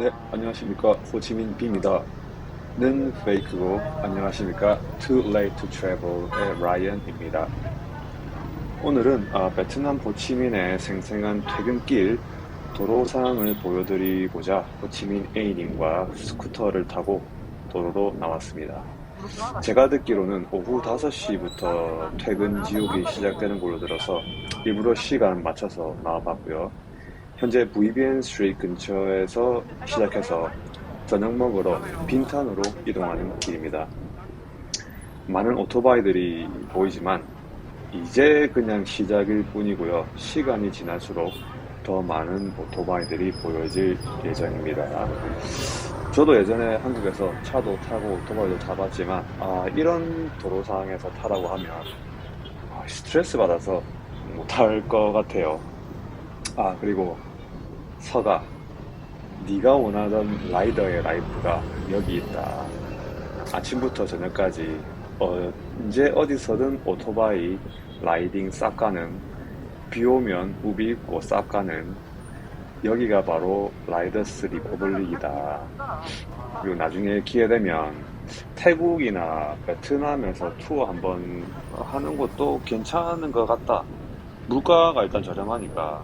네, 안녕하십니까. 호치민 B입니다. 는 페이크고, 안녕하십니까. Too Late to Travel의 라이언입니다. 오늘은 아, 베트남 호치민의 생생한 퇴근길 도로 상황을 보여드리고자 호치민 A님과 스쿠터를 타고 도로로 나왔습니다. 제가 듣기로는 오후 5시부터 퇴근 지옥이 시작되는 걸로 들어서 일부러 시간 맞춰서 나와봤고요. 현재 VBN 스트리트 근처에서 시작해서 저녁 먹으러 빈탄으로 이동하는 길입니다. 많은 오토바이들이 보이지만 이제 그냥 시작일 뿐이고요. 시간이 지날수록 더 많은 오토바이들이 보여질 예정입니다. 저도 예전에 한국에서 차도 타고 오토바이도 타봤지만 아, 이런 도로 상황에서 타라고 하면 아, 스트레스 받아서 못할 것 같아요. 아 그리고 서가 네가 원하던 라이더의 라이프가 여기 있다. 아침부터 저녁까지 언제 어디서든 오토바이 라이딩 싹 가는 비 오면 우비 입고 싹 가는 여기가 바로 라이더스 리퍼블릭이다. 그리고 나중에 기회 되면 태국이나 베트남에서 투어 한번 하는 것도 괜찮은 것 같다. 물가가 일단 저렴하니까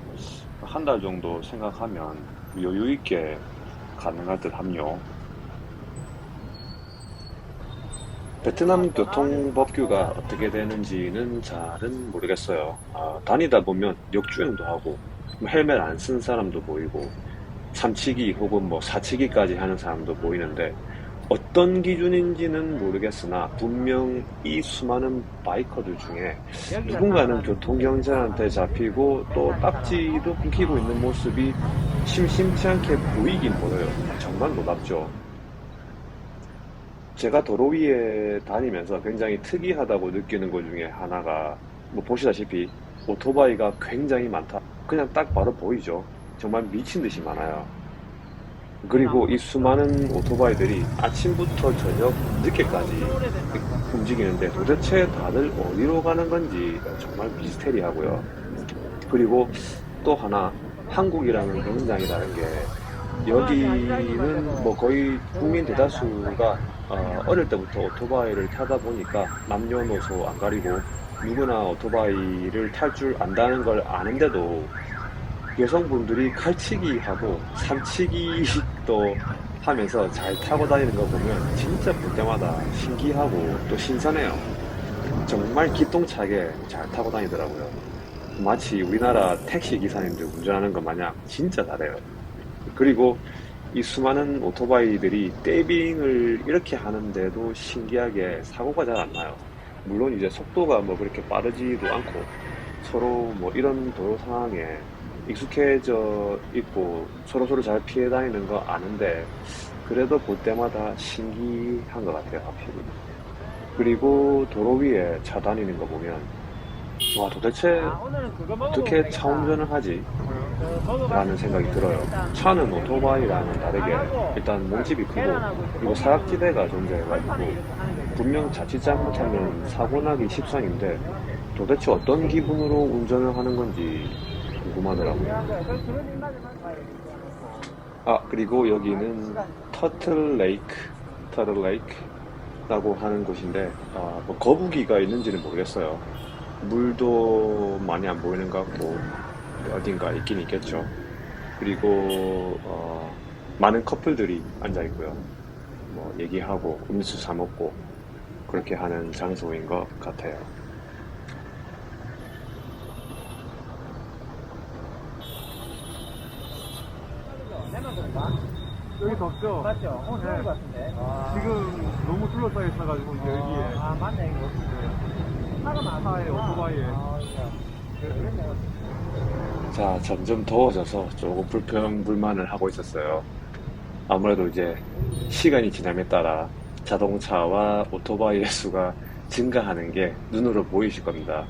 한 달 정도 생각하면 여유 있게 가능할 듯 함요. 베트남 교통법규가 어떻게 되는지는 잘은 모르겠어요. 아, 다니다 보면 역주행도 하고 뭐 헬멧 안 쓴 사람도 보이고 삼치기 혹은 뭐 사치기까지 하는 사람도 보이는데 어떤 기준인지는 모르겠으나 분명 이 수많은 바이커들 중에 누군가는 교통경찰한테 잡히고 또 딱지도 끊기고 있는 모습이 심심치 않게 보이긴 보여요. 정말 놀랍죠. 제가 도로 위에 다니면서 굉장히 특이하다고 느끼는 것 중에 하나가 뭐 보시다시피 오토바이가 굉장히 많다. 그냥 딱 바로 보이죠. 정말 미친 듯이 많아요. 그리고 이 수많은 오토바이들이 아침부터 저녁 늦게까지 움직이는데 도대체 다들 어디로 가는 건지 정말 미스테리하고요. 그리고 또 하나 한국이랑은 굉장히 다른 게 여기는 뭐 거의 국민 대다수가 어, 어릴 때부터 오토바이를 타다 보니까 남녀노소 안 가리고 누구나 오토바이를 탈 줄 안다는 걸 아는데도 여성분들이 칼치기 하고 삼치기 도 하면서 잘 타고 다니는 거 보면 진짜 볼 때마다 신기하고 또 신선해요. 정말 기똥차게 잘 타고 다니더라고요. 마치 우리나라 택시 기사님들 운전하는 것 마냥 진짜 잘해요. 그리고 이 수많은 오토바이들이 떼빙을 이렇게 하는데도 신기하게 사고가 잘 안 나요. 물론 이제 속도가 뭐 그렇게 빠르지도 않고 서로 뭐 이런 도로 상황에 익숙해져 있고 서로서로 잘 피해 다니는 거 아는데 그래도 볼 때마다 신기한 것 같아요 하필 그리고 도로 위에 차 다니는 거 보면 와 도대체 어떻게 차 운전을 하지? 라는 생각이 들어요. 차는 오토바이랑은 다르게 일단 몸집이 크고 그리고 사각지대가 존재해가지고 분명 자칫 잘못하면 사고 나기 십상인데 도대체 어떤 기분으로 운전을 하는 건지 궁금하더라고요. 아 그리고 여기는 터틀 레이크, 터틀 레이크라고 하는 곳인데 아, 뭐 거북이가 있는지는 모르겠어요. 물도 많이 안 보이는 것 같고 어딘가 있긴 있겠죠. 그리고 어, 많은 커플들이 앉아 있고요. 뭐 얘기하고 음료수 사 먹고 그렇게 하는 장소인 것 같아요. 덥죠? 맞죠? 오늘 좋은 네. 것 같은데. 지금 너무 둘러싸여 있어가지고 이제 여기에 아, 맞네. 이거. 차가 많아. 차에, 오토바이에. 아, 진짜. 그랬네. 자, 점점 더워져서 조금 불평불만을 하고 있었어요. 아무래도 이제 시간이 지남에 따라 자동차와 오토바이의 수가 증가하는 게 눈으로 보이실 겁니다.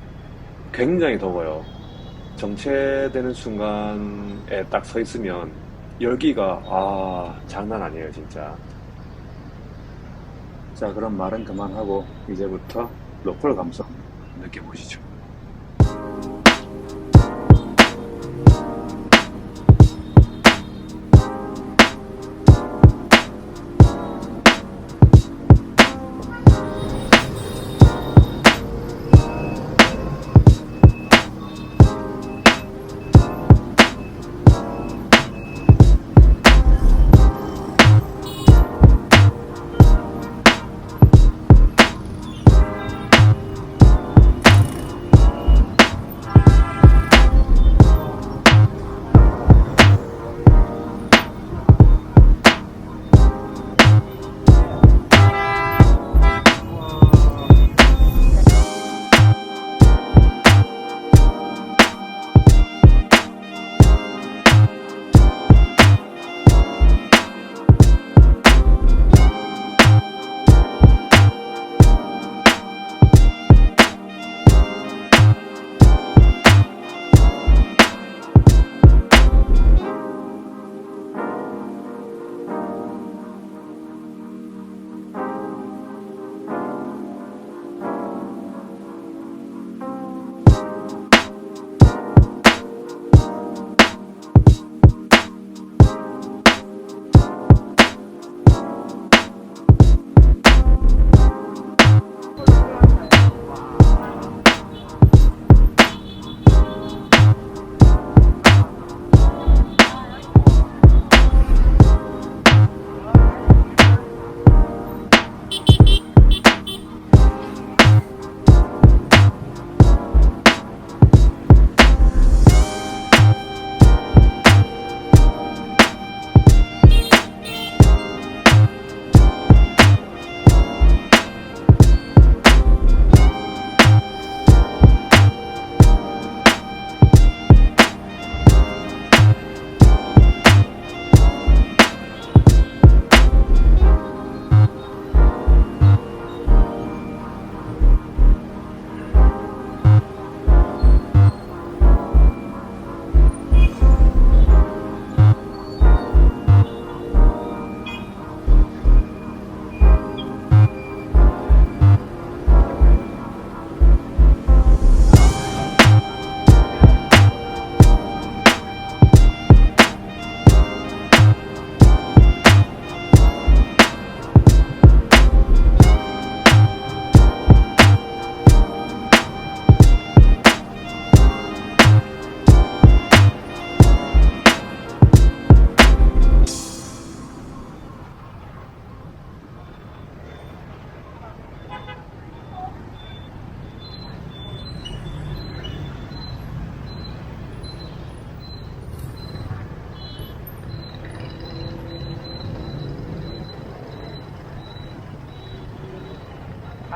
굉장히 더워요. 정체되는 순간에 딱 서 있으면 열기가, 아, 장난 아니에요, 진짜. 자, 그럼 말은 그만하고 이제부터 로컬 감성 느껴보시죠.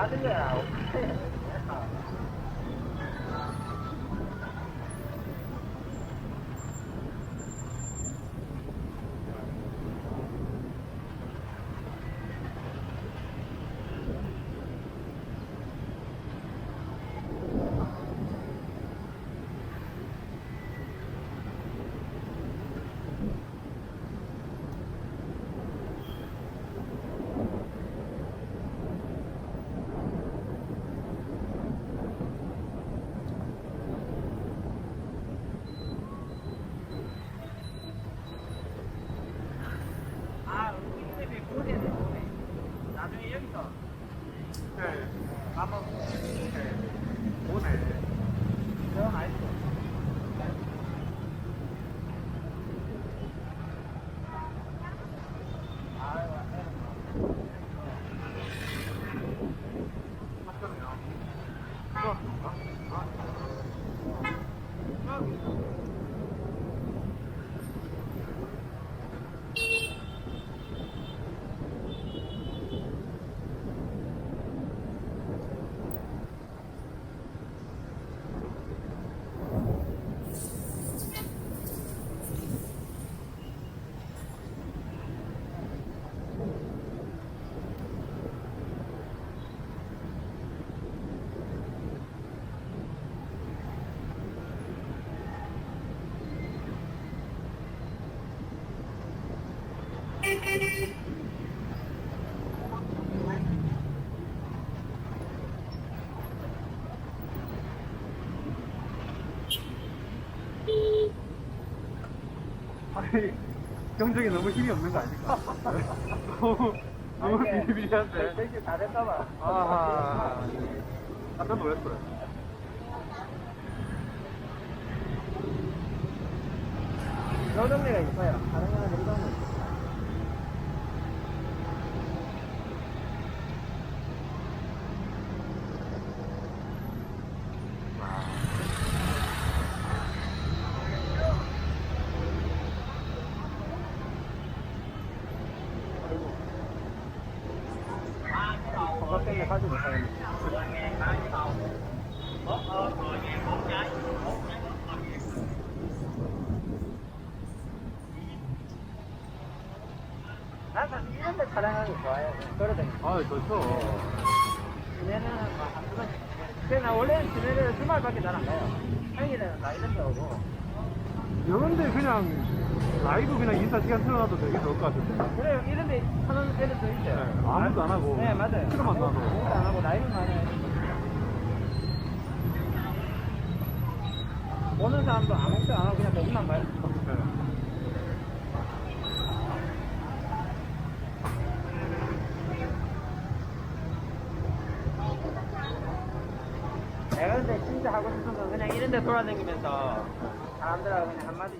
받은 거야. 아, 우리 보내야 돼, 보내. 나중에 여기서 네. 한번 네. 오네. 저 말고. 아유, 아니, 경적이 너무 힘이 없는 거 아닐까? 너무, 너무 비리비리한데. 되게 잘했다 봐. 아하. 깜짝 놀랐어요. 저 동네가 있어요. 다른 거는 이런 거 있어요. 건강 때문에 가지 못하겠네. 사실 이런 데 촬영하는 거 좋아해요. 걸어다니고. 아, 좋죠. 시내는 막한 번. 근데 나 원래는 시내를 주말밖에 잘 안 가요. 평일에는 나 이런 데 오고. 이런데 그냥 라이브 그냥 인사 시간 틀어놔도 되게 좋을 것 같은데. 그래요. 이런 데 하는 애들도 있어요. 네, 아무것도 안 하고. 네, 맞아요. 틀어만 놔도. 아무것도 안 하고 라이브만 해요. 보는 사람도 아무것도 안 하고 그냥 보기만 봐요. 네. 내가 근데 진짜 하고 싶은 건 그냥 이런 데 돌아다니면서. 사람들하고 그냥 한마디씩